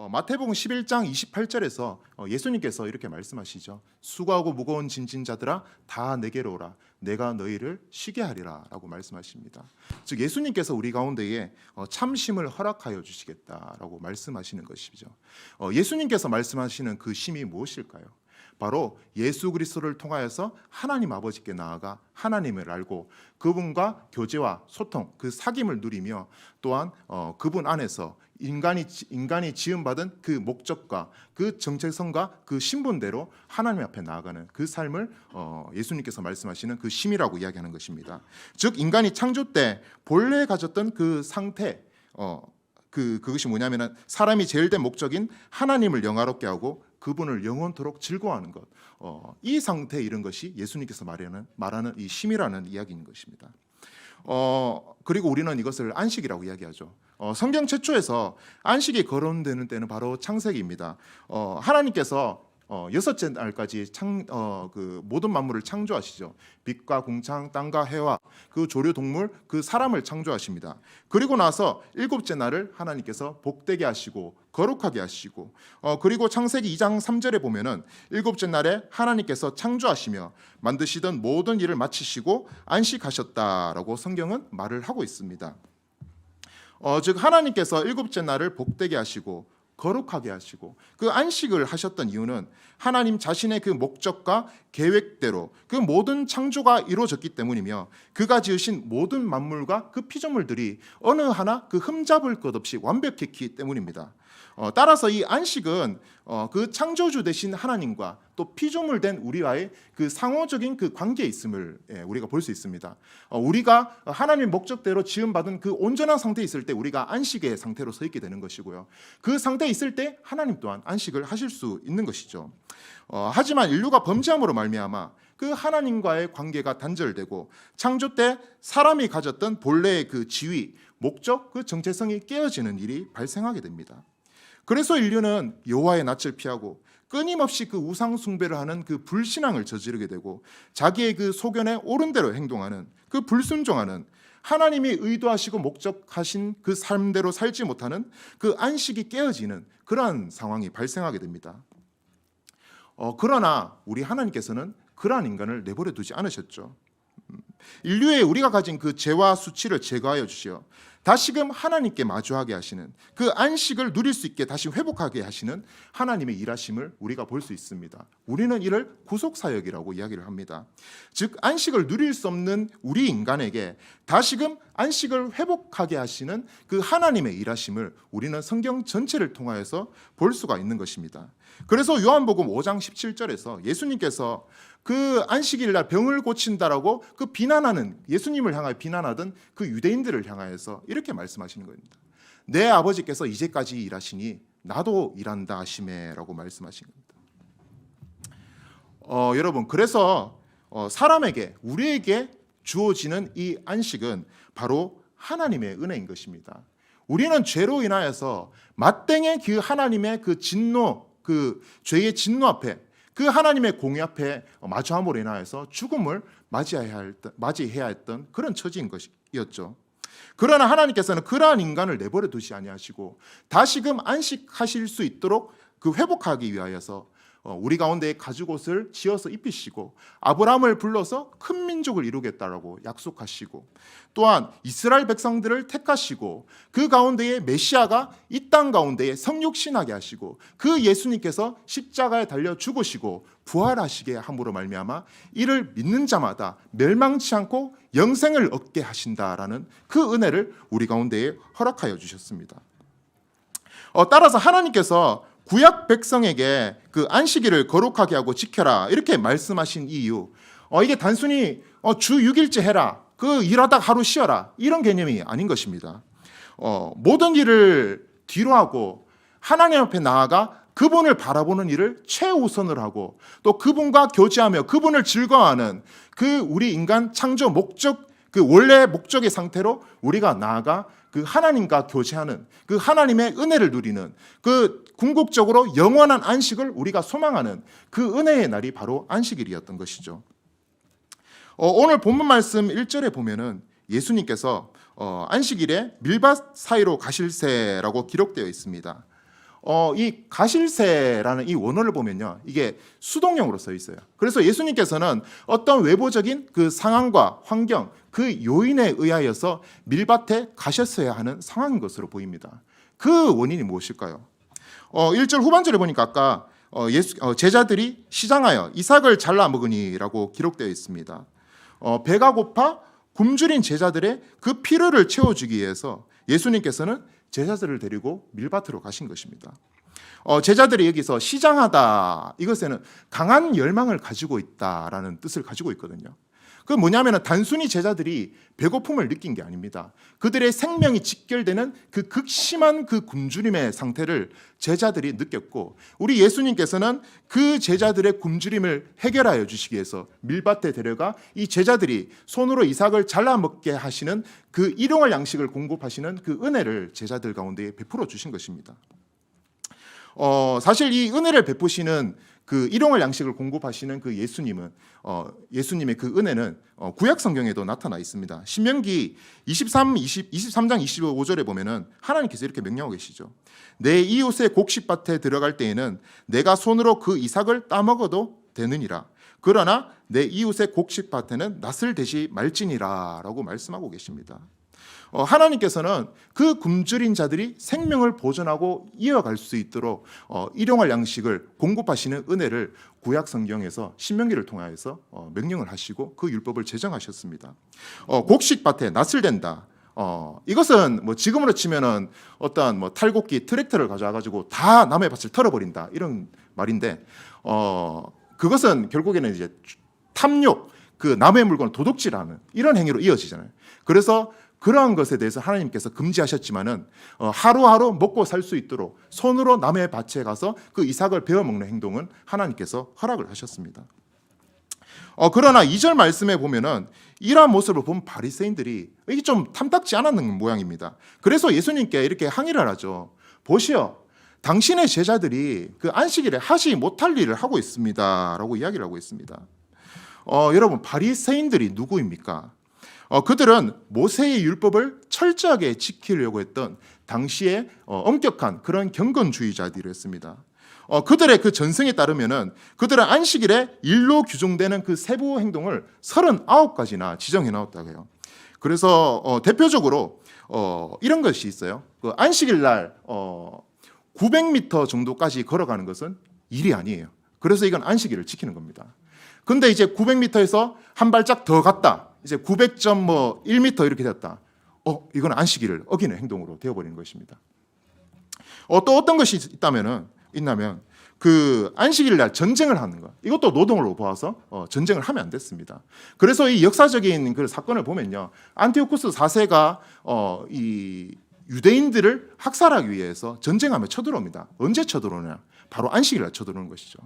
어, 마태복음 11장 28절에서 어, 예수님께서 이렇게 말씀하시죠. 수고하고 무거운 진진자들아 다 내게로 오라. 내가 너희를 쉬게 하리라라고 말씀하십니다. 즉 예수님께서 우리 가운데에 어, 참심을 허락하여 주시겠다라고 말씀하시는 것이죠. 어, 예수님께서 말씀하시는 그 심이 무엇일까요? 바로 예수 그리스도를 통하여서 하나님 아버지께 나아가 하나님을 알고 그분과 교제와 소통, 그 사귐을 누리며 또한 어, 그분 안에서 인간이 지- 인간이 지음 받은 그 목적과 그 정체성과 그 신분대로 하나님 앞에 나아가는 그 삶을 어, 예수님께서 말씀하시는 그 심이라고 이야기하는 것입니다. 즉 인간이 창조 때 본래 가졌던 그 상태, 어, 그 그것이 뭐냐면은 사람이 제일 된 목적인 하나님을 영화롭게 하고 그분을 영원토록 즐거워하는 것. 어, 이 상태에 이른 것이 예수님께서 말하는 말하는 이 심이라는 이야기인 것입니다. 어, 그리고 우리는 이것을 안식이라고 이야기하죠. 어, 성경 최초에서 안식이 거론되는 때는 바로 창세기입니다. 어, 하나님께서 어, 여섯째 날까지 창, 어, 그 모든 만물을 창조하시죠. 빛과 궁창, 땅과 해와 그 조류 동물, 그 사람을 창조하십니다. 그리고 나서 일곱째 날을 하나님께서 복되게 하시고 거룩하게 하시고 어, 그리고 창세기 2장 3절에 보면은 일곱째 날에 하나님께서 창조하시며 만드시던 모든 일을 마치시고 안식하셨다라고 성경은 말을 하고 있습니다. 어, 즉 하나님께서 일곱째 날을 복되게 하시고 거룩하게 하시고 그 안식을 하셨던 이유는 하나님 자신의 그 목적과 계획대로 그 모든 창조가 이루어졌기 때문이며 그가 지으신 모든 만물과 그 피조물들이 어느 하나 그 흠잡을 것 없이 완벽했기 때문입니다. 어, 따라서 이 안식은 어, 그 창조주 되신 하나님과 또 피조물 된 우리와의 그 상호적인 그 관계에 있음을 예, 우리가 볼 수 있습니다. 어, 우리가 하나님 목적대로 지음받은 그 온전한 상태에 있을 때 우리가 안식의 상태로 서 있게 되는 것이고요. 그 상태에 있을 때 하나님 또한 안식을 하실 수 있는 것이죠. 어, 하지만 인류가 범죄함으로 말미암아 그 하나님과의 관계가 단절되고 창조 때 사람이 가졌던 본래의 그 지위, 목적, 그 정체성이 깨어지는 일이 발생하게 됩니다. 그래서 인류는 여호와의 낯을 피하고 끊임없이 그 우상 숭배를 하는 그 불신앙을 저지르게 되고 자기의 그 소견에 옳은 대로 행동하는 그 불순종하는 하나님이 의도하시고 목적하신 그 삶대로 살지 못하는 그 안식이 깨어지는 그러한 상황이 발생하게 됩니다. 어, 그러나 우리 하나님께서는 그러한 인간을 내버려 두지 않으셨죠. 음, 인류의 우리가 가진 그 죄와 수치를 제거하여 주시어 다시금 하나님께 마주하게 하시는 그 안식을 누릴 수 있게 다시 회복하게 하시는 하나님의 일하심을 우리가 볼 수 있습니다. 우리는 이를 구속 사역이라고 이야기를 합니다. 즉 안식을 누릴 수 없는 우리 인간에게 다시금 안식을 회복하게 하시는 그 하나님의 일하심을 우리는 성경 전체를 통하여서 볼 수가 있는 것입니다. 그래서 요한복음 5장 17절에서 예수님께서 그 안식일 날 병을 고친다라고 그 비난 하는 예수님을 향하여 비난하던 그 유대인들을 향하여서 이렇게 말씀하시는 겁니다. 내 아버지께서 이제까지 일하시니 나도 일한다 하심에라고 말씀하신 겁니다. 어, 여러분 그래서 어, 사람에게 우리에게 주어지는 이 안식은 바로 하나님의 은혜인 것입니다. 우리는 죄로 인하여서 맞땡의 그 하나님의 그 진노 그 죄의 진노 앞에 그 하나님의 공의 앞에 마주함으로 인하여서 죽음을 맞이해야, 했던, 맞이해야 했던 그런 처지인 것이었죠. 그러나 하나님께서는 그러한 인간을 내버려 두지 아니하시고 다시금 안식하실 수 있도록 그 회복하기 위하여서 어, 우리 가운데 가죽옷을 지어서 입히시고 아브라함을 불러서 큰 민족을 이루겠다라고 약속하시고 또한 이스라엘 백성들을 택하시고 그 가운데에 메시아가 이 땅 가운데에 성육신하게 하시고 그 예수님께서 십자가에 달려 죽으시고 부활하시게 함으로 말미암아 이를 믿는 자마다 멸망치 않고 영생을 얻게 하신다라는 그 은혜를 우리 가운데에 허락하여 주셨습니다. 어, 따라서 하나님께서 구약 백성에게 그 안식일을 거룩하게 하고 지켜라. 이렇게 말씀하신 이유. 어, 이게 단순히 어, 주 6일째 해라. 그 일하다가 하루 쉬어라. 이런 개념이 아닌 것입니다. 어, 모든 일을 뒤로 하고 하나님 앞에 나아가 그분을 바라보는 일을 최우선을 하고 또 그분과 교제하며 그분을 즐거워하는 그 우리 인간 창조 목적 그 원래 목적의 상태로 우리가 나아가 그 하나님과 교제하는 그 하나님의 은혜를 누리는 그 궁극적으로 영원한 안식을 우리가 소망하는 그 은혜의 날이 바로 안식일이었던 것이죠. 어, 오늘 본문 말씀 1절에 보면은 예수님께서 어, 안식일에 밀밭 사이로 가실세라고 기록되어 있습니다. 어, 이 가실세라는 이 원어를 보면요. 이게 수동형으로 써 있어요. 그래서 예수님께서는 어떤 외부적인 그 상황과 환경, 그 요인에 의하여서 밀밭에 가셨어야 하는 상황인 것으로 보입니다. 그 원인이 무엇일까요? 어, 1절 후반절에 보니까 아까 어, 예수, 어, 제자들이 시장하여 이삭을 잘라 먹으니라고 기록되어 있습니다. 어, 배가 고파 굶주린 제자들의 그 필요를 채워주기 위해서 예수님께서는 제자들을 데리고 밀밭으로 가신 것입니다. 어, 제자들이 여기서 시장하다 이것에는 강한 열망을 가지고 있다라는 뜻을 가지고 있거든요. 그 뭐냐면은 단순히 제자들이 배고픔을 느낀 게 아닙니다. 그들의 생명이 직결되는 그 극심한 그 굶주림의 상태를 제자들이 느꼈고 우리 예수님께서는 그 제자들의 굶주림을 해결하여 주시기 위해서 밀밭에 데려가 이 제자들이 손으로 이삭을 잘라 먹게 하시는 그 일용할 양식을 공급하시는 그 은혜를 제자들 가운데 베풀어 주신 것입니다. 어, 사실 이 은혜를 베푸시는 그 일용할 양식을 공급하시는 그 예수님은 어, 예수님의 그 은혜는 어, 구약 성경에도 나타나 있습니다. 신명기 23 20 23장 25절에 보면은 하나님께서 이렇게 명령하고 계시죠. 내 이웃의 곡식밭에 들어갈 때에는 내가 손으로 그 이삭을 따먹어도 되느니라. 그러나 내 이웃의 곡식밭에는 낫을 대지 말지니라라고 말씀하고 계십니다. 어, 하나님께서는 그 굶주린 자들이 생명을 보존하고 이어갈 수 있도록 어, 일용할 양식을 공급하시는 은혜를 구약 성경에서 신명기를 통하여서 어, 명령을 하시고 그 율법을 제정하셨습니다. 어, 곡식 밭에 낫을 댄다. 어, 이것은 뭐 지금으로 치면은 어떠한 뭐 탈곡기 트랙터를 가져와 가지고 다 남의 밭을 털어버린다 이런 말인데 어, 그것은 결국에는 이제 탐욕 그 남의 물건을 도둑질하는 이런 행위로 이어지잖아요. 그래서 그러한 것에 대해서 하나님께서 금지하셨지만은 어, 하루하루 먹고 살 수 있도록 손으로 남의 밭에 가서 그 이삭을 베어 먹는 행동은 하나님께서 허락을 하셨습니다. 어, 그러나 이 절 말씀에 보면은 이러한 모습을 본 바리새인들이 이게 좀 탐탁지 않았는 모양입니다. 그래서 예수님께 이렇게 항의를 하죠. 보시오. 당신의 제자들이 그 안식일에 하지 못할 일을 하고 있습니다라고 이야기를 하고 있습니다. 어, 여러분 바리새인들이 누구입니까? 어, 그들은 모세의 율법을 철저하게 지키려고 했던 당시의 어, 엄격한 그런 경건주의자들이었습니다. 어, 그들의 그 전승에 따르면은 그들은 안식일에 일로 규정되는 그 세부 행동을 39가지나 지정해 놨다고 해요. 그래서 어, 대표적으로 어, 이런 것이 있어요. 그 안식일 날 어, 900m 정도까지 걸어가는 것은 일이 아니에요. 그래서 이건 안식일을 지키는 겁니다. 근데 이제 900m에서 한 발짝 더 갔다. 이제 900.뭐 1m 이렇게 됐다. 어, 이건 안식일을 어기는 행동으로 되어버리는 것입니다. 어, 또 어떤 것이 있다면은 있나면 그 안식일 날 전쟁을 하는 것 이것도 노동으로 보아서 어, 전쟁을 하면 안 됐습니다. 그래서 이 역사적인 그 사건을 보면요 안티오쿠스 4세가 어, 이 유대인들을 학살하기 위해서 전쟁하며 쳐들어옵니다. 언제 쳐들어오냐? 바로 안식일 날 쳐들어오는 것이죠.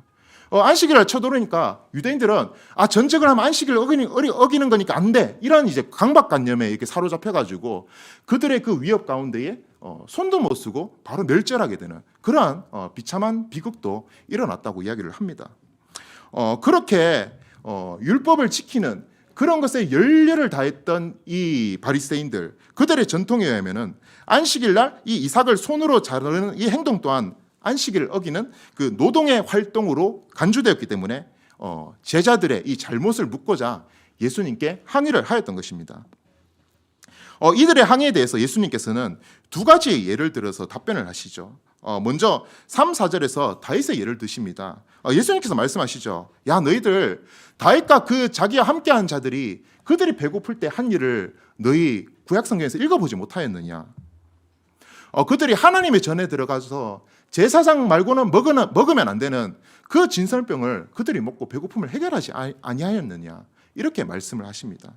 어, 안식일 날 쳐들어오니까 유대인들은 아 전쟁을 하면 안식일을 어기는, 어기는 거니까 안 돼. 이런 이제 강박관념에 이렇게 사로잡혀가지고 그들의 그 위협 가운데에 어, 손도 못 쓰고 바로 멸절하게 되는 그러한 어, 비참한 비극도 일어났다고 이야기를 합니다. 어, 그렇게 어, 율법을 지키는 그런 것에 열렬을 다했던 이 바리새인들 그들의 전통에 의하면은 안식일 날 이 이삭을 손으로 자르는 이 행동 또한 안식일을 어기는 그 노동의 활동으로 간주되었기 때문에 어, 제자들의 이 잘못을 묻고자 예수님께 항의를 하였던 것입니다. 어, 이들의 항의에 대해서 예수님께서는 두 가지 예를 들어서 답변을 하시죠. 어, 먼저 3, 4절에서 다윗의 예를 드십니다. 어, 예수님께서 말씀하시죠. 야 너희들 다윗과 그 자기와 함께한 자들이 그들이 배고플 때 한 일을 너희 구약 성경에서 읽어보지 못하였느냐? 어, 그들이 하나님의 전에 들어가서 제사장 말고는 먹으면, 먹으면 안 되는 그 진설병을 그들이 먹고 배고픔을 해결하지 아- 아니하였느냐? 이렇게 말씀을 하십니다.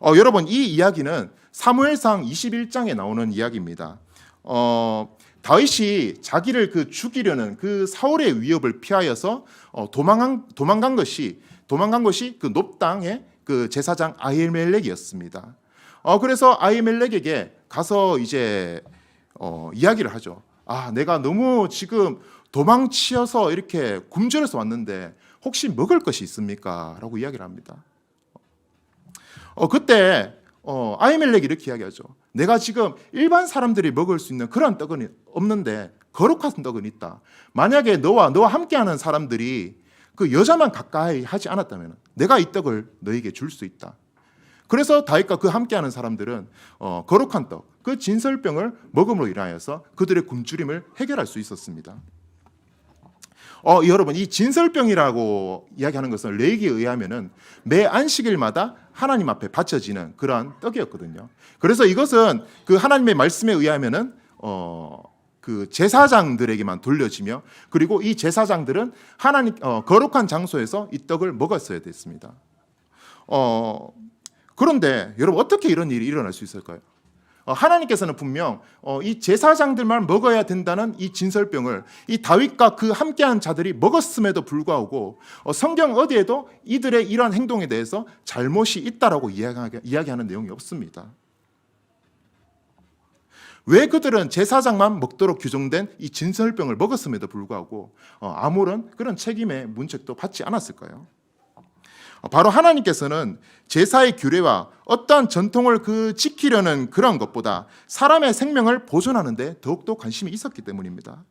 어, 여러분 이 이야기는 사무엘상 21장에 나오는 이야기입니다. 어, 다윗이 자기를 그 죽이려는 그 사울의 위협을 피하여서 어, 도망간 도망간 것이 도망간 것이 그 높당의 그 제사장 아히멜렉이었습니다. 어, 그래서 아히멜렉에게 가서 이제 어, 이야기를 하죠. 아, 내가 너무 지금 도망치어서 이렇게 굶주려서 왔는데 혹시 먹을 것이 있습니까? 라고 이야기를 합니다. 어, 그때 어, 아이멜렉이 이렇게 이야기하죠. 내가 지금 일반 사람들이 먹을 수 있는 그런 떡은 없는데 거룩한 떡은 있다. 만약에 너와 너와 함께하는 사람들이 그 여자만 가까이 하지 않았다면 내가 이 떡을 너에게 줄 수 있다. 그래서 다윗과 그 함께하는 사람들은 어, 거룩한 떡, 그 진설병을 먹음으로 인하여서 그들의 굶주림을 해결할 수 있었습니다. 어, 여러분 이 진설병이라고 이야기하는 것은 레이기에 의하면은 매 안식일마다 하나님 앞에 바쳐지는 그러한 떡이었거든요. 그래서 이것은 그 하나님의 말씀에 의하면은 어, 그 제사장들에게만 돌려지며 그리고 이 제사장들은 하나님 어, 거룩한 장소에서 이 떡을 먹었어야 됐습니다. 어, 그런데 여러분 어떻게 이런 일이 일어날 수 있을까요? 어, 하나님께서는 분명 어, 이 제사장들만 먹어야 된다는 이 진설병을 이 다윗과 그 함께한 자들이 먹었음에도 불구하고 어, 성경 어디에도 이들의 이러한 행동에 대해서 잘못이 있다라고 이야기하- 이야기하는 내용이 없습니다. 왜 그들은 제사장만 먹도록 규정된 이 진설병을 먹었음에도 불구하고 어, 아무런 그런 책임의 문책도 받지 않았을까요? 어, 바로 하나님께서는 제사의 규례와 어떠한 전통을 그 지키려는 그런 것보다 사람의 생명을 보존하는데 더욱더 관심이 있었기 때문입니다.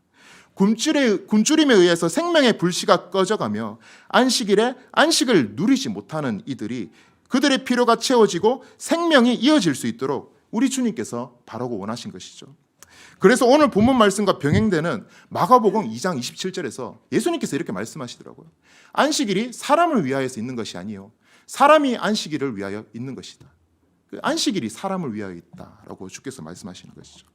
굶주림에, 굶주림에 의해서 생명의 불씨가 꺼져가며 안식일에 안식을 누리지 못하는 이들이 그들의 필요가 채워지고 생명이 이어질 수 있도록 우리 주님께서 바라고 원하신 것이죠. 그래서 오늘 본문 말씀과 병행되는 마가복음 2장 27절에서 예수님께서 이렇게 말씀하시더라고요. 안식일이 사람을 위하여서 있는 것이 아니요 사람이 안식일을 위하여 있는 것이다. 그 안식일이 사람을 위하여 있다라고 주께서 말씀하시는 것이죠.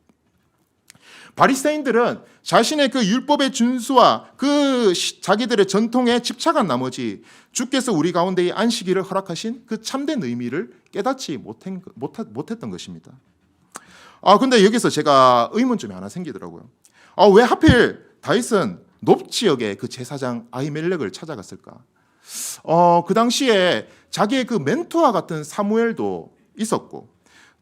바리새인들은 자신의 그 율법의 준수와 그 시- 자기들의 전통에 집착한 나머지 주께서 우리 가운데 이 안식일을 허락하신 그 참된 의미를 깨닫지 못했던 것입니다. 아 근데 여기서 제가 의문점이 하나 생기더라고요. 아 왜 하필 다윗은 높 지역의 그 제사장 아히멜렉을 찾아갔을까? 어 그 당시에 자기의 그 멘토와 같은 사무엘도 있었고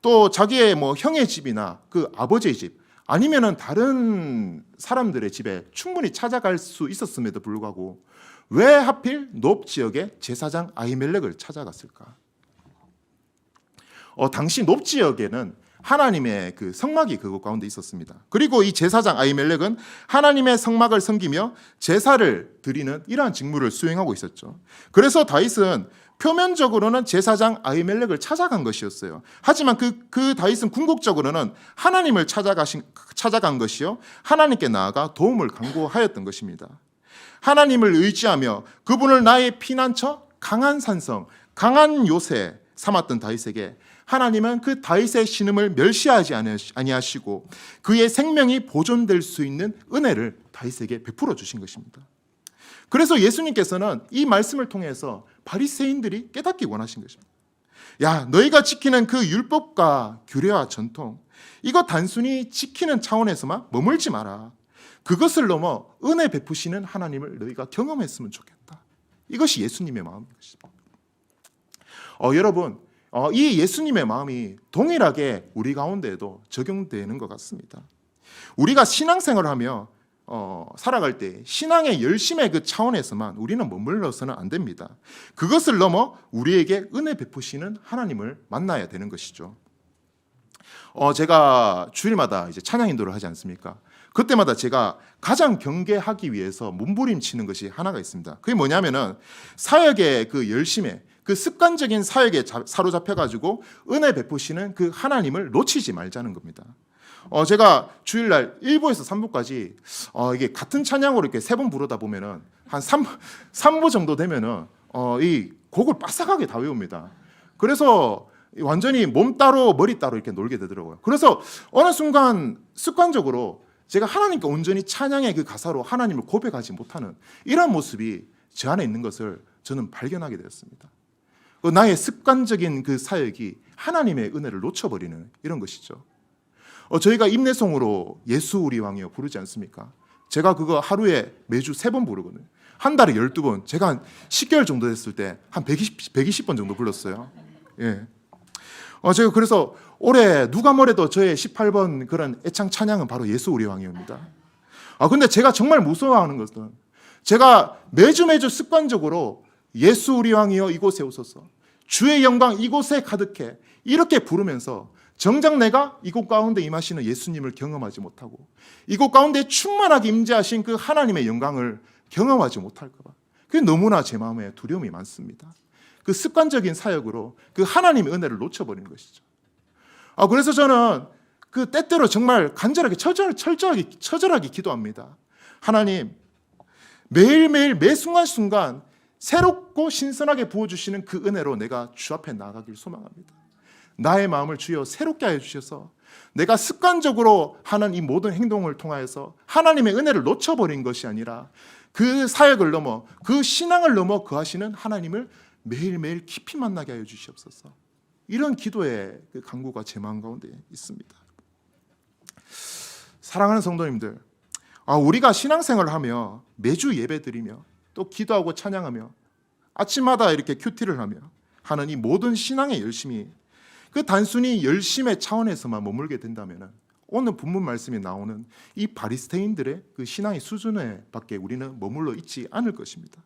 또 자기의 뭐 형의 집이나 그 아버지의 집 아니면은 다른 사람들의 집에 충분히 찾아갈 수 있었음에도 불구하고 왜 하필 높 지역의 제사장 아히멜렉을 찾아갔을까? 어, 당시 높 지역에는 하나님의 그 성막이 그곳 가운데 있었습니다. 그리고 이 제사장 아이멜렉은 하나님의 성막을 섬기며 제사를 드리는 이러한 직무를 수행하고 있었죠. 그래서 다윗은 표면적으로는 제사장 아이멜렉을 찾아간 것이었어요. 하지만 그, 그 다윗은 궁극적으로는 하나님을 찾아가신, 찾아간 것이요. 하나님께 나아가 도움을 강구하였던 것입니다. 하나님을 의지하며 그분을 나의 피난처, 강한 산성, 강한 요새 삼았던 다윗에게 하나님은 그 다윗의 신음을 멸시하지 아니하시고 그의 생명이 보존될 수 있는 은혜를 다윗에게 베풀어 주신 것입니다. 그래서 예수님께서는 이 말씀을 통해서 바리새인들이 깨닫기 원하신 것입니다. 야, 너희가 지키는 그 율법과 규례와 전통 이거 단순히 지키는 차원에서만 머물지 마라. 그것을 넘어 은혜 베푸시는 하나님을 너희가 경험했으면 좋겠다. 이것이 예수님의 마음인 것입니다. 어, 여러분, 어, 이 예수님의 마음이 동일하게 우리 가운데에도 적용되는 것 같습니다. 우리가 신앙생활을 하며 어, 살아갈 때 신앙의 열심의 그 차원에서만 우리는 머물러서는 안 됩니다. 그것을 넘어 우리에게 은혜 베푸시는 하나님을 만나야 되는 것이죠. 어, 제가 주일마다 이제 찬양 인도를 하지 않습니까? 그때마다 제가 가장 경계하기 위해서 몸부림치는 것이 하나가 있습니다. 그게 뭐냐면은 사역의 그 열심에 그 습관적인 사역에 사로잡혀 가지고 은혜 베푸시는 그 하나님을 놓치지 말자는 겁니다. 어 제가 주일날 1부에서 3부까지 어 이게 같은 찬양으로 이렇게 세 번 부르다 보면은 한 3, 3부 정도 되면은 어 이 곡을 빠삭하게 다 외웁니다. 그래서 완전히 몸 따로 머리 따로 이렇게 놀게 되더라고요. 그래서 어느 순간 습관적으로 제가 하나님께 온전히 찬양의 그 가사로 하나님을 고백하지 못하는 이런 모습이 제 안에 있는 것을 저는 발견하게 되었습니다. 그 나의 습관적인 그 사역이 하나님의 은혜를 놓쳐버리는 이런 것이죠. 어, 저희가 임내송으로 예수 우리 왕이여 부르지 않습니까? 제가 그거 하루에 매주 세 번 부르거든요. 한 달에 12번. 제가 한 10개월 정도 됐을 때 한 120, 120번 정도 불렀어요. 예. 어, 제가 그래서 올해 누가 뭐래도 저의 18번 그런 애창 찬양은 바로 예수 우리 왕이옵니다. 아, 근데 제가 정말 무서워하는 것은 제가 매주 매주 습관적으로 예수 우리 왕이여 이곳에 오소서 주의 영광 이곳에 가득해 이렇게 부르면서 정작 내가 이곳 가운데 임하시는 예수님을 경험하지 못하고 이곳 가운데 충만하게 임재하신 그 하나님의 영광을 경험하지 못할까 봐. 그게 너무나 제 마음에 두려움이 많습니다. 그 습관적인 사역으로 그 하나님의 은혜를 놓쳐버리는 것이죠. 아 그래서 저는 그 때때로 정말 간절하게 철저하게 철저하게 처절하게 기도합니다. 하나님 매일매일 매 순간순간 새롭고 신선하게 부어주시는 그 은혜로 내가 주 앞에 나가길 소망합니다. 나의 마음을 주여 새롭게 하여 주셔서 내가 습관적으로 하는 이 모든 행동을 통하여서 하나님의 은혜를 놓쳐버린 것이 아니라 그 사역을 넘어 그 신앙을 넘어 거하시는 하나님을 매일매일 깊이 만나게 하여 주시옵소서. 이런 기도의 그 간구가 제 마음 가운데 있습니다. 사랑하는 성도님들, 아, 우리가 신앙생활을 하며 매주 예배드리며 또 기도하고 찬양하며 아침마다 이렇게 큐티를 하며 하는 이 모든 신앙의 열심이 그 단순히 열심의 차원에서만 머물게 된다면 오늘 본문 말씀에 나오는 이 바리스테인들의 그 신앙의 수준에 밖에 우리는 머물러 있지 않을 것입니다.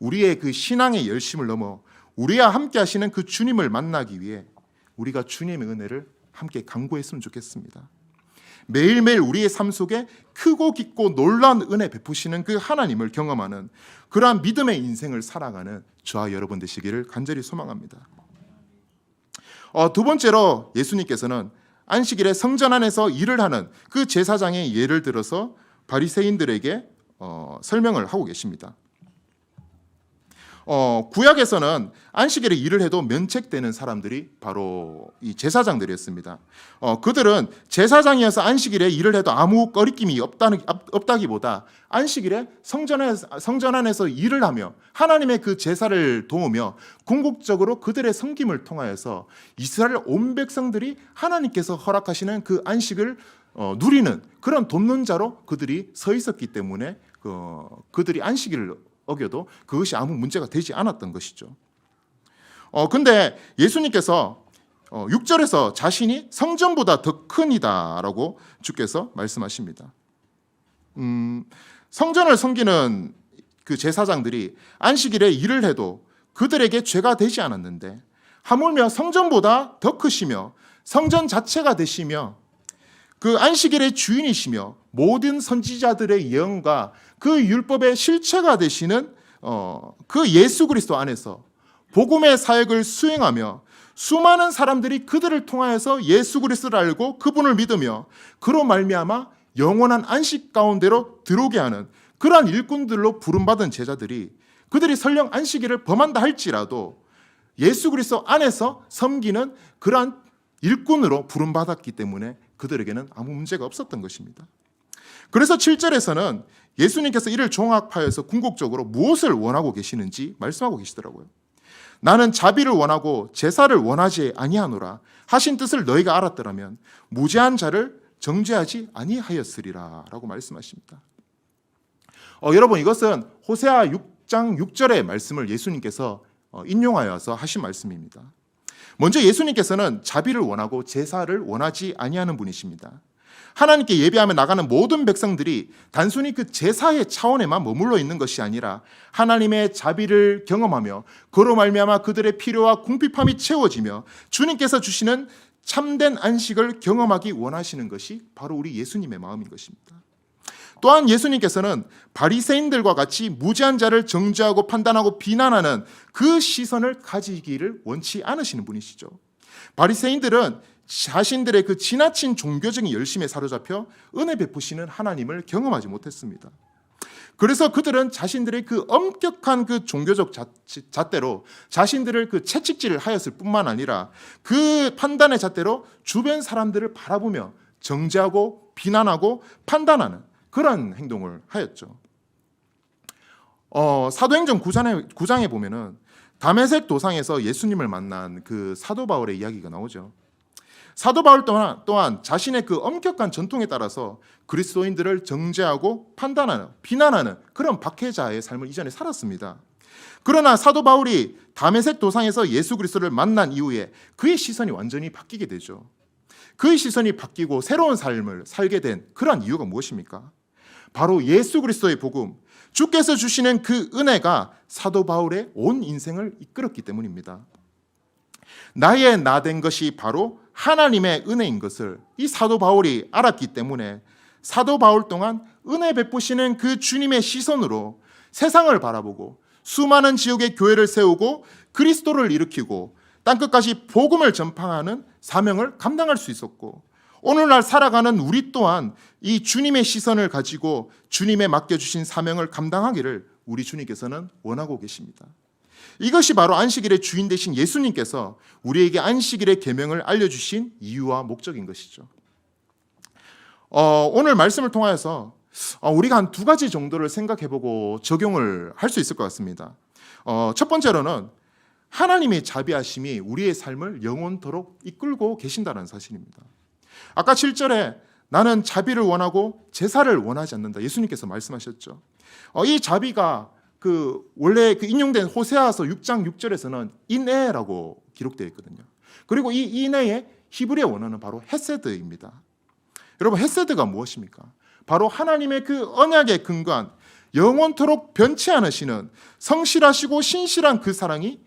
우리의 그 신앙의 열심을 넘어 우리와 함께 하시는 그 주님을 만나기 위해 우리가 주님의 은혜를 함께 강구했으면 좋겠습니다. 매일매일 우리의 삶 속에 크고 깊고 놀라운 은혜 베푸시는 그 하나님을 경험하는 그러한 믿음의 인생을 살아가는 저와 여러분 되시기를 간절히 소망합니다. 어, 두 번째로 예수님께서는 안식일에 성전 안에서 일을 하는 그 제사장의 예를 들어서 바리새인들에게 어, 설명을 하고 계십니다. 어, 구약에서는 안식일에 일을 해도 면책되는 사람들이 바로 이 제사장들이었습니다. 어, 그들은 제사장이어서 안식일에 일을 해도 아무 꺼리낌이 없다는, 없다기보다 안식일에 성전에, 성전 안에서 일을 하며 하나님의 그 제사를 도우며 궁극적으로 그들의 섬김을 통하여서 이스라엘 온 백성들이 하나님께서 허락하시는 그 안식을 어, 누리는 그런 돕는 자로 그들이 서 있었기 때문에 그, 그들이 안식일을 어겨도 그것이 아무 문제가 되지 않았던 것이죠. 어, 근데 예수님께서 어, 6절에서 자신이 성전보다 더 큰이다라고 주께서 말씀하십니다. 음, 성전을 섬기는 그 제사장들이 안식일에 일을 해도 그들에게 죄가 되지 않았는데 하물며 성전보다 더 크시며 성전 자체가 되시며 그 안식일의 주인이시며 모든 선지자들의 예언과 그 율법의 실체가 되시는 어, 그 예수 그리스도 안에서 복음의 사역을 수행하며 수많은 사람들이 그들을 통하여서 예수 그리스도를 알고 그분을 믿으며 그로 말미암아 영원한 안식 가운데로 들어오게 하는 그러한 일꾼들로 부름받은 제자들이 그들이 설령 안식일을 범한다 할지라도 예수 그리스도 안에서 섬기는 그러한 일꾼으로 부름받았기 때문에 그들에게는 아무 문제가 없었던 것입니다. 그래서 7절에서는 예수님께서 이를 종합하여서 궁극적으로 무엇을 원하고 계시는지 말씀하고 계시더라고요. 나는 자비를 원하고 제사를 원하지 아니하노라 하신 뜻을 너희가 알았더라면 무죄한 자를 정죄하지 아니하였으리라라고 말씀하십니다. 어, 여러분 이것은 호세아 6장 6절의 말씀을 예수님께서 어, 인용하여서 하신 말씀입니다. 먼저 예수님께서는 자비를 원하고 제사를 원하지 아니하는 분이십니다. 하나님께 예배하며 나가는 모든 백성들이 단순히 그 제사의 차원에만 머물러 있는 것이 아니라 하나님의 자비를 경험하며 그로 말미암아 그들의 필요와 궁핍함이 채워지며 주님께서 주시는 참된 안식을 경험하기 원하시는 것이 바로 우리 예수님의 마음인 것입니다. 또한 예수님께서는 바리새인들과 같이 무죄한 자를 정죄하고 판단하고 비난하는 그 시선을 가지기를 원치 않으시는 분이시죠. 바리새인들은 자신들의 그 지나친 종교적인 열심에 사로잡혀 은혜 베푸시는 하나님을 경험하지 못했습니다. 그래서 그들은 자신들의 그 엄격한 그 종교적 잣대로 자신들을 그 채찍질을 하였을 뿐만 아니라 그 판단의 잣대로 주변 사람들을 바라보며 정죄하고 비난하고 판단하는 그런 행동을 하였죠. 어, 사도행전 9장에, 9장에 보면은 담에색 도상에서 예수님을 만난 그 사도 바울의 이야기가 나오죠. 사도 바울 또한, 또한 자신의 그 엄격한 전통에 따라서 그리스도인들을 정죄하고 판단하는, 비난하는 그런 박해자의 삶을 이전에 살았습니다. 그러나 사도 바울이 담에색 도상에서 예수 그리스도를 만난 이후에 그의 시선이 완전히 바뀌게 되죠. 그의 시선이 바뀌고 새로운 삶을 살게 된 그러한 이유가 무엇입니까? 바로 예수 그리스도의 복음, 주께서 주시는 그 은혜가 사도 바울의 온 인생을 이끌었기 때문입니다. 나의 나 된 것이 바로 하나님의 은혜인 것을 이 사도 바울이 알았기 때문에 사도 바울 동안 은혜 베푸시는 그 주님의 시선으로 세상을 바라보고 수많은 지역의 교회를 세우고 그리스도를 일으키고 땅끝까지 복음을 전파하는 사명을 감당할 수 있었고 오늘날 살아가는 우리 또한 이 주님의 시선을 가지고 주님의 맡겨주신 사명을 감당하기를 우리 주님께서는 원하고 계십니다. 이것이 바로 안식일의 주인 되신 예수님께서 우리에게 안식일의 계명을 알려주신 이유와 목적인 것이죠. 어, 오늘 말씀을 통하여서 어, 우리가 한 두 가지 정도를 생각해보고 적용을 할 수 있을 것 같습니다. 어, 첫 번째로는 하나님의 자비하심이 우리의 삶을 영원토록 이끌고 계신다는 사실입니다. 아까 7절에 나는 자비를 원하고 제사를 원하지 않는다. 예수님께서 말씀하셨죠. 어, 이 자비가 그 원래 그 인용된 호세아서 6장 6절에서는 인애라고 기록되어 있거든요. 그리고 이 인애의 히브리어 원어는 바로 헤세드입니다. 여러분 헤세드가 무엇입니까? 바로 하나님의 그 언약에 근거한 영원토록 변치 않으시는 성실하시고 신실한 그 사랑이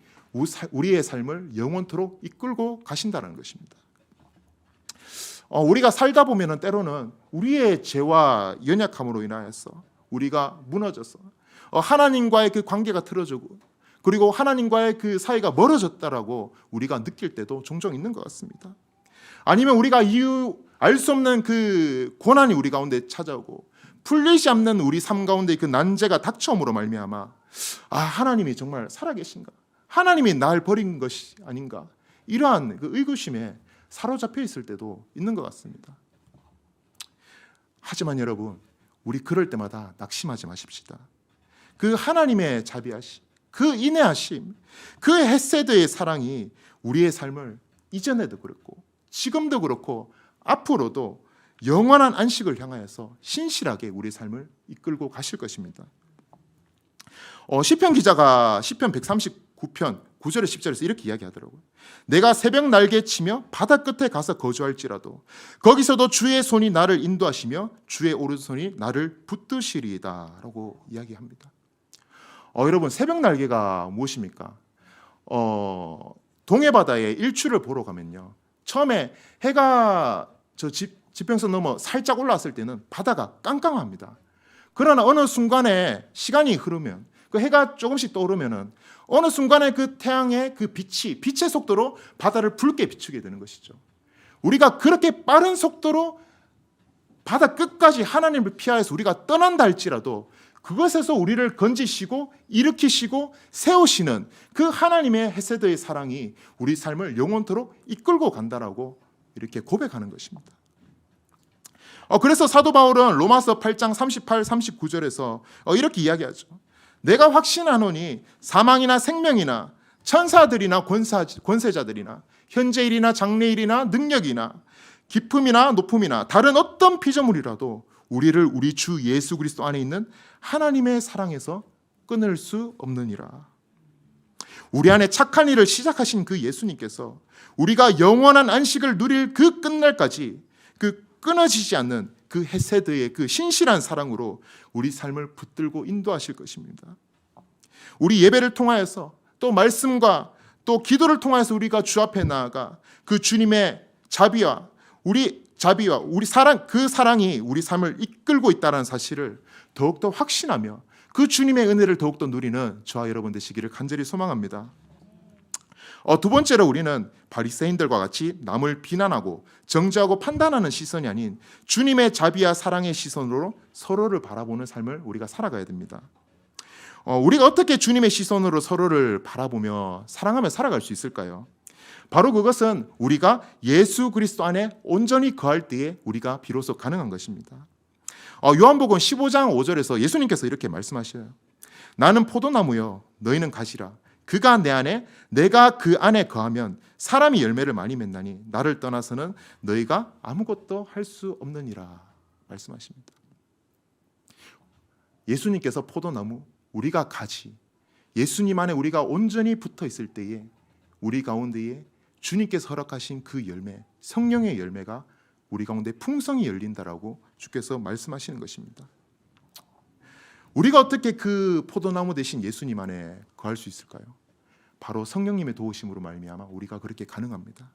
우리의 삶을 영원토록 이끌고 가신다는 것입니다. 어, 우리가 살다 보면은 때로는 우리의 죄와 연약함으로 인하여서 우리가 무너져서 어, 하나님과의 그 관계가 틀어지고 그리고 하나님과의 그 사이가 멀어졌다라고 우리가 느낄 때도 종종 있는 것 같습니다. 아니면 우리가 이유 알 수 없는 그 고난이 우리 가운데 찾아오고 풀리지 않는 우리 삶 가운데 그 난제가 닥쳐옴으로 말미암아 아 하나님이 정말 살아계신가? 하나님이 날 버린 것이 아닌가? 이러한 그 의구심에 사로잡혀 있을 때도 있는 것 같습니다. 하지만 여러분, 우리 그럴 때마다 낙심하지 마십시다. 그 하나님의 자비하심, 그 인내하심, 그 헤세드의 사랑이 우리의 삶을 이전에도 그렇고 지금도 그렇고 앞으로도 영원한 안식을 향하여서 신실하게 우리 삶을 이끌고 가실 것입니다. 어, 시편 기자가 시편 139편 9절에 10절에서 이렇게 이야기하더라고요. 내가 새벽 날개 치며 바다 끝에 가서 거주할지라도 거기서도 주의 손이 나를 인도하시며 주의 오른손이 나를 붙드시리이다라고 이야기합니다. 어, 여러분 새벽 날개가 무엇입니까? 어, 동해 바다에 일출을 보러 가면요. 처음에 해가 저 지, 지평선 넘어 살짝 올라왔을 때는 바다가 깜깜합니다. 그러나 어느 순간에 시간이 흐르면 그 해가 조금씩 떠오르면은 어느 순간에 그 태양의 그 빛이 빛의 속도로 바다를 붉게 비추게 되는 것이죠. 우리가 그렇게 빠른 속도로 바다 끝까지 하나님을 피하여서 우리가 떠난다 할지라도 그것에서 우리를 건지시고 일으키시고 세우시는 그 하나님의 헤세드의 사랑이 우리 삶을 영원토록 이끌고 간다라고 이렇게 고백하는 것입니다. 어, 그래서 사도 바울은 로마서 8장 38, 39절에서 어, 이렇게 이야기하죠. 내가 확신하노니 사망이나 생명이나 천사들이나 권사, 권세자들이나 현재일이나 장래일이나 능력이나 기품이나 높음이나 다른 어떤 피조물이라도 우리를 우리 주 예수 그리스도 안에 있는 하나님의 사랑에서 끊을 수 없느니라. 우리 안에 착한 일을 시작하신 그 예수님께서 우리가 영원한 안식을 누릴 그 끝날까지 그 끊어지지 않는 그 헤세드의 그 신실한 사랑으로 우리 삶을 붙들고 인도하실 것입니다. 우리 예배를 통하여서 또 말씀과 또 기도를 통하여서 우리가 주 앞에 나아가 그 주님의 자비와 우리 자비와 우리 사랑 그 사랑이 우리 삶을 이끌고 있다는 사실을 더욱더 확신하며 그 주님의 은혜를 더욱더 누리는 저와 여러분 되시기를 간절히 소망합니다. 어, 두 번째로 우리는 바리새인들과 같이 남을 비난하고 정죄하고 판단하는 시선이 아닌 주님의 자비와 사랑의 시선으로 서로를 바라보는 삶을 우리가 살아가야 됩니다. 어, 우리가 어떻게 주님의 시선으로 서로를 바라보며 사랑하며 살아갈 수 있을까요? 바로 그것은 우리가 예수 그리스도 안에 온전히 거할 때에 우리가 비로소 가능한 것입니다. 어, 요한복음 15장 5절에서 예수님께서 이렇게 말씀하셔요. 나는 포도나무요, 너희는 가시라. 그가 내 안에, 내가 그 안에 거하면 사람이 열매를 많이 맺나니 나를 떠나서는 너희가 아무것도 할 수 없느니라 말씀하십니다. 예수님께서 포도나무, 우리가 가지. 예수님 안에 우리가 온전히 붙어 있을 때에 우리 가운데에 주님께서 허락하신 그 열매, 성령의 열매가 우리 가운데 풍성히 열린다라고 주께서 말씀하시는 것입니다. 우리가 어떻게 그 포도나무 대신 예수님 안에 거할 수 있을까요? 바로 성령님의 도우심으로 말미암아 우리가 그렇게 가능합니다.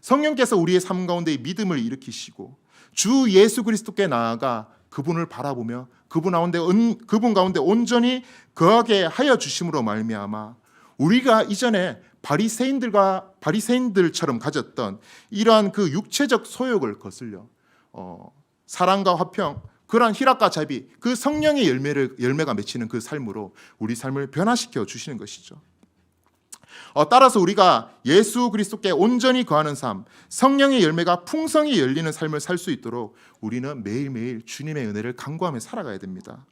성령께서 우리의 삶 가운데 믿음을 일으키시고 주 예수 그리스도께 나아가 그분을 바라보며 그분 가운데 은- 그분 가운데 온전히 거하게 하여 주심으로 말미암아 우리가 이전에 바리새인들과 바리새인들처럼 가졌던 이러한 그 육체적 소욕을 거슬려 어, 사랑과 화평 그러한 희락과 자비 그 성령의 열매를 열매가 맺히는 그 삶으로 우리 삶을 변화시켜 주시는 것이죠. 어, 따라서 우리가 예수 그리스도께 온전히 거하는 삶, 성령의 열매가 풍성히 열리는 삶을 살 수 있도록 우리는 매일매일 주님의 은혜를 간구하며 살아가야 됩니다.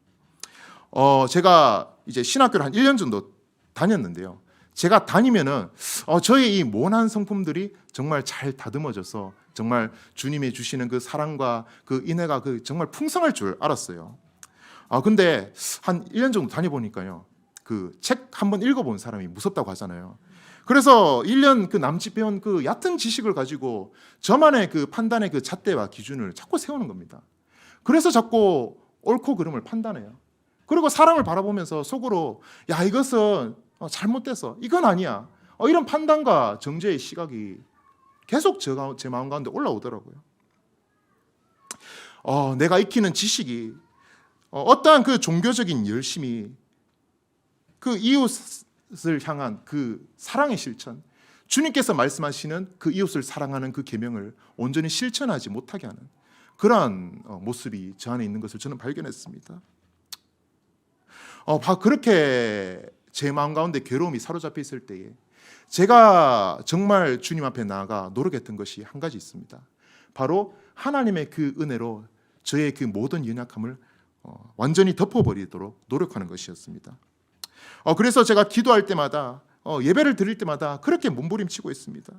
어, 제가 이제 신학교를 한 1년 정도 다녔는데요. 제가 다니면은 어, 저의 이 모난 성품들이 정말 잘 다듬어져서 정말 주님이 주시는 그 사랑과 그 인애가 그 정말 풍성할 줄 알았어요. 아 근데 한 1년 정도 다녀보니까요. 그 책 한 번 읽어본 사람이 무섭다고 하잖아요. 그래서 1년 그 남짓 배운 그 얕은 지식을 가지고 저만의 그 판단의 그 잣대와 기준을 자꾸 세우는 겁니다. 그래서 자꾸 옳고 그름을 판단해요. 그리고 사람을 바라보면서 속으로 야 이것은 어, 잘못돼서 이건 아니야. 어, 이런 판단과 정죄의 시각이 계속 제, 가- 제 마음 가운데 올라오더라고요. 어, 내가 익히는 지식이 어, 어떠한 그 종교적인 열심이 그 이웃을 향한 그 사랑의 실천, 주님께서 말씀하시는 그 이웃을 사랑하는 그 계명을 온전히 실천하지 못하게 하는 그러한 어, 모습이 저 안에 있는 것을 저는 발견했습니다. 어, 바- 그렇게 제 마음 가운데 괴로움이 사로잡혀 있을 때에 제가 정말 주님 앞에 나아가 노력했던 것이 한 가지 있습니다. 바로 하나님의 그 은혜로 저의 그 모든 연약함을 어, 완전히 덮어버리도록 노력하는 것이었습니다. 어, 그래서 제가 기도할 때마다 어, 예배를 드릴 때마다 그렇게 몸부림치고 있습니다.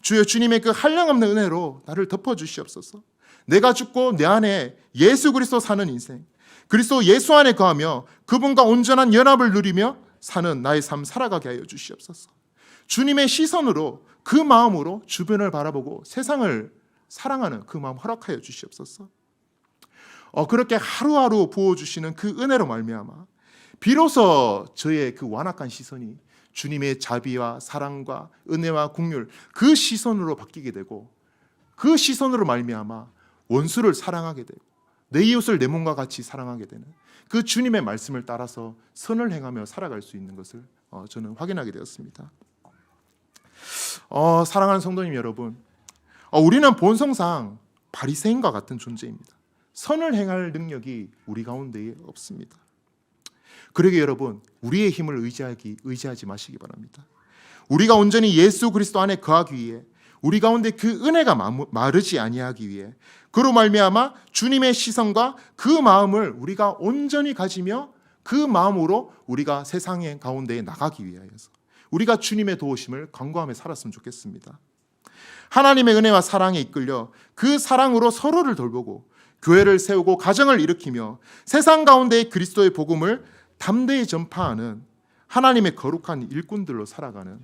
주여 주님의 그 한량없는 은혜로 나를 덮어 주시옵소서. 내가 죽고 내 안에 예수 그리스도 사는 인생, 그리스도 예수 안에 거하며 그분과 온전한 연합을 누리며 사는 나의 삶 살아가게 하여 주시옵소서. 주님의 시선으로 그 마음으로 주변을 바라보고 세상을 사랑하는 그 마음 허락하여 주시옵소서. 어, 그렇게 하루하루 부어주시는 그 은혜로 말미암아 비로소 저의 그 완악한 시선이 주님의 자비와 사랑과 은혜와 국률 그 시선으로 바뀌게 되고 그 시선으로 말미암아 원수를 사랑하게 되고 내 이웃을 내 몸과 같이 사랑하게 되는 그 주님의 말씀을 따라서 선을 행하며 살아갈 수 있는 것을 어, 저는 확인하게 되었습니다. 어, 사랑하는 성도님 여러분, 어, 우리는 본성상 바리새인과 같은 존재입니다. 선을 행할 능력이 우리 가운데에 없습니다. 그러게 여러분, 우리의 힘을 의지하기 의지하지 마시기 바랍니다. 우리가 온전히 예수 그리스도 안에 거하기 위해 우리 가운데 그 은혜가 마르지 아니하기 위해 그로 말미암아 주님의 시선과 그 마음을 우리가 온전히 가지며 그 마음으로 우리가 세상의 가운데에 나가기 위하여서 우리가 주님의 도우심을 간구하며 살았으면 좋겠습니다. 하나님의 은혜와 사랑에 이끌려 그 사랑으로 서로를 돌보고 교회를 세우고 가정을 일으키며 세상 가운데 그리스도의 복음을 담대히 전파하는 하나님의 거룩한 일꾼들로 살아가는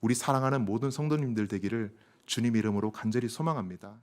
우리 사랑하는 모든 성도님들 되기를 주님 이름으로 간절히 소망합니다.